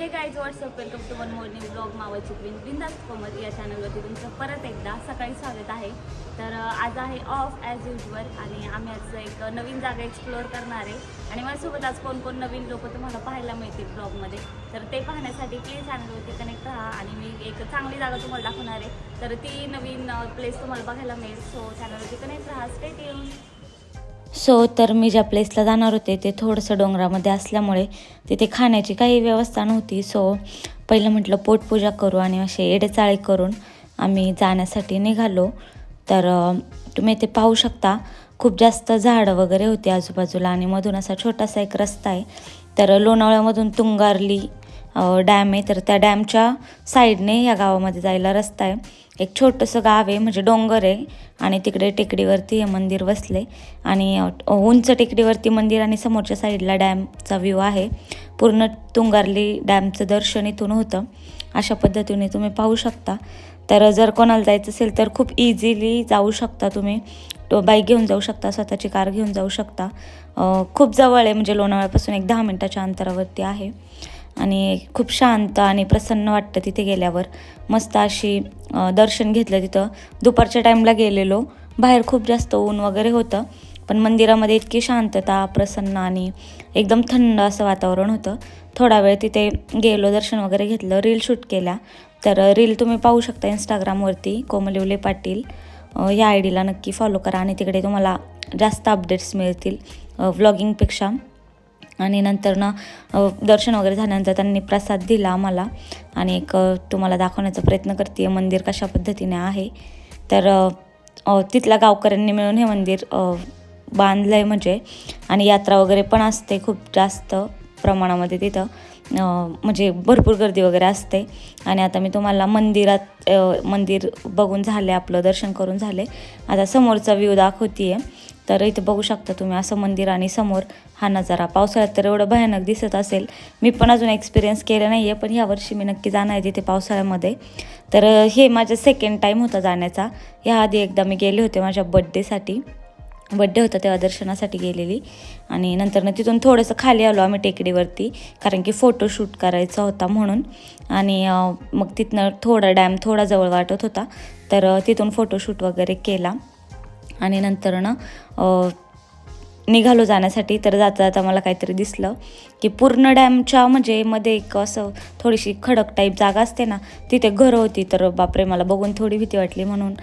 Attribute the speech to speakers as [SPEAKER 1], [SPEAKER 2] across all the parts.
[SPEAKER 1] Hey guys WhatsApp welcome to one morning blog मावाची queen बिंदास कोमत या चॅनलवरती तुमचं परत एकदा सकाळी स्वागत आहे. तर आज आहे ऑफ ॲज युजल आणि आम्ही आज एक नवीन जागा एक्सप्लोअर करणार आहे. आणि माझ्यासोबत आज कोण कोण नवीन लोक तुम्हाला पाहायला मिळतील ब्लॉगमध्ये तर ते पाहण्यासाठी प्लीज चॅनलवरती कनेक्ट राहा आणि मी एक चांगली जागा तुम्हाला दाखवणार आहे. तर ती नवीन प्लेस तुम्हाला बघायला मिळेल. सो चॅनलवरती कनेक्ट राहा. स्टेट येऊन
[SPEAKER 2] सो तर मी ज्या प्लेसला जाणार होते ते थोडंसं डोंगरामध्ये असल्यामुळे तिथे खाण्याची काही व्यवस्था नव्हती. सो पहिलं म्हटलं पोटपूजा करू आणि असे एडेचाळे करून आम्ही जाण्यासाठी निघालो. तर तुम्ही ते पाहू शकता खूप जास्त झाडं वगैरे होती आजूबाजूला आणि मधून असा छोटासा एक रस्ता आहे. तर लोणावळ्यामधून तुंगारली डॅम आहे. तर त्या डॅमच्या साईडने या गावामध्ये जायला रस्ता आहे. एक छोटंसं गाव आहे म्हणजे डोंगर आहे. आणि तिकडे टेकडीवरती हे मंदिर बसले. आणि उंच टेकडीवरती मंदिर आणि समोरच्या साईडला डॅमचा व्ह्यू आहे. पूर्ण तुंगारली डॅमचं दर्शन इथून होतं. अशा पद्धतीने तुम्ही पाहू शकता. तर जर कोणाला जायचं असेल तर खूप इझिली जाऊ शकता तुम्ही. तो बाईक घेऊन जाऊ शकता स्वतःची कार घेऊन जाऊ शकता. खूप जवळ आहे म्हणजे लोणावळ्यापासून एक दहा मिनटाच्या अंतरावरती आहे. आणि खूप शांत आणि प्रसन्न वाटतं तिथे गेल्यावर. मस्त अशी दर्शन घेतलं तिथं. दुपारच्या टाईमला गेलेलो. बाहेर खूप जास्त ऊन वगैरे होतं पण मंदिरामध्ये इतकी शांतता प्रसन्न आणि एकदम थंड असं वातावरण होतं. थोडा वेळ तिथे गेलो दर्शन वगैरे घेतलं रील शूट केला तर रील तुम्ही पाहू शकता इंस्टाग्रामवरती कोमलिवले पाटील. या ह्या आय डीला नक्की फॉलो करा आणि तिकडे तुम्हाला जास्त अपडेट्स मिळतील व्लॉगिंगपेक्षा आणि नंतर ना दर्शन वगैरे झाल्यानंतर त्यांनी प्रसाद दिला आम्हाला. आणि एक तुम्हाला दाखवण्याचा प्रयत्न करते मंदिर कशा पद्धतीने आहे. तर तिथल्या गावकऱ्यांनी मिळून हे मंदिर बांधलं आहे म्हणजे. आणि यात्रा वगैरे पण असते खूप जास्त प्रमाणामध्ये तिथं. म्हणजे भरपूर गर्दी वगैरे असते. आणि आता मी तुम्हाला मंदिरात मंदिर बघून झाले आपलं दर्शन करून झाले. आता समोरचा व्ह्यू दाखवते आहे तर इथे बघू शकता तुम्ही असं मंदिर आणि समोर हा नजारा. पावसाळ्यात तर एवढं भयानक दिसत असेल. मी पण अजून एक्सपिरियन्स केलं नाही आहे पण यावर्षी मी नक्की जाणार आहे तिथे पावसाळ्यामध्ये. तर हे माझा सेकंड टाईम होता जाण्याचा. ह्याआधी एकदा मी गेले होते माझ्या बड्डेसाठी बड्डे होता तेव्हा दर्शनासाठी गेलेली. आणि नंतरनं तिथून थोडंसं खाली आलो आम्ही टेकडीवरती कारण की फोटोशूट करायचा होता म्हणून. आणि मग तिथनं थोडा डॅम थोडा जवळ वाटत होता. तर तिथून फोटोशूट वगैरे केला. आणि नंतर ना निघालो जाण्यासाठी तर जाता जाता मला काहीतरी दिसलं की पूर्ण डॅमच्या म्हणजे मध्ये एक असं थोडीशी खडक टाईप जागा असते ना तिथे घरं होती. तर बापरे मला बघून थोडी भीती वाटली म्हणून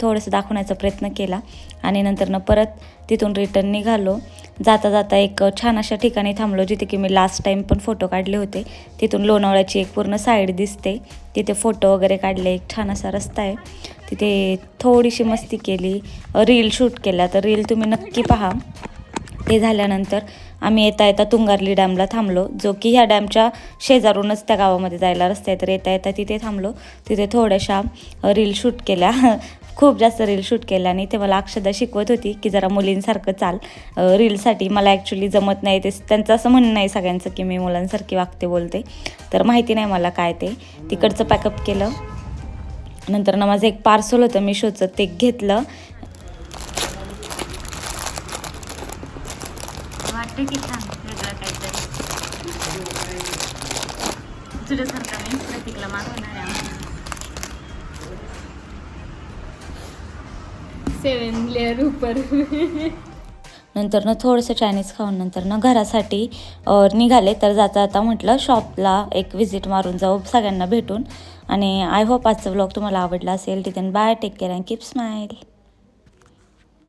[SPEAKER 2] थोडंसं दाखवण्याचा प्रयत्न केला. आणि नंतरनं परत तिथून रिटर्न निघालो. जाता जाता एक छान अशा ठिकाणी थांबलो जिथे की मी लास्ट टाईम पण फोटो काढले होते. तिथून लोणावळ्याची एक पूर्ण साईड दिसते. तिथे फोटो वगैरे काढले एक छान असा रस्ता आहे. तिथे थोडीशी मस्ती केली. रील शूट केल्या तर रील तुम्ही नक्की पहा. ते झाल्यानंतर आम्ही येता येता तुंगारली डॅमला थांबलो. जो की ह्या डॅमच्या शेजारूनच त्या गावामध्ये जायला रस्ता आहे तर येता येता तिथे थांबलो. तिथे थोड्याशा रील शूट केल्या. खूप जास्त रील शूट केल्या आणि ते मला अक्षदा शिकवत होती की जरा मुलींसारखं चाल. रीलसाठी मला ॲक्च्युली जमत नाही. ते त्यांचं असं म्हणणं आहे सगळ्यांचं की मी मुलांसारखी वागते बोलते. तर माहिती नाही मला काय ते. तिकडचं पॅकअप केलं. नंतर ना माझं एक पार्सल होतं मिशोचं ते घेतलं.
[SPEAKER 1] वाटतं की छान वेगळं काहीतरी. तुझ्यासारखं मी प्रतीकला मागवणार आहे
[SPEAKER 3] सेवन लेअर ऊपर
[SPEAKER 2] नंतर ना थोडंसं चायनीज खाऊन नंतर ना घरासाठी निघाले. तर जाता जाता म्हटलं शॉपला एक व्हिजिट मारून जाऊ सगळ्यांना भेटून. आणि आय होप आजचा व्लॉग तुम्हाला आवडला असेल तिथे bye take care and keep smile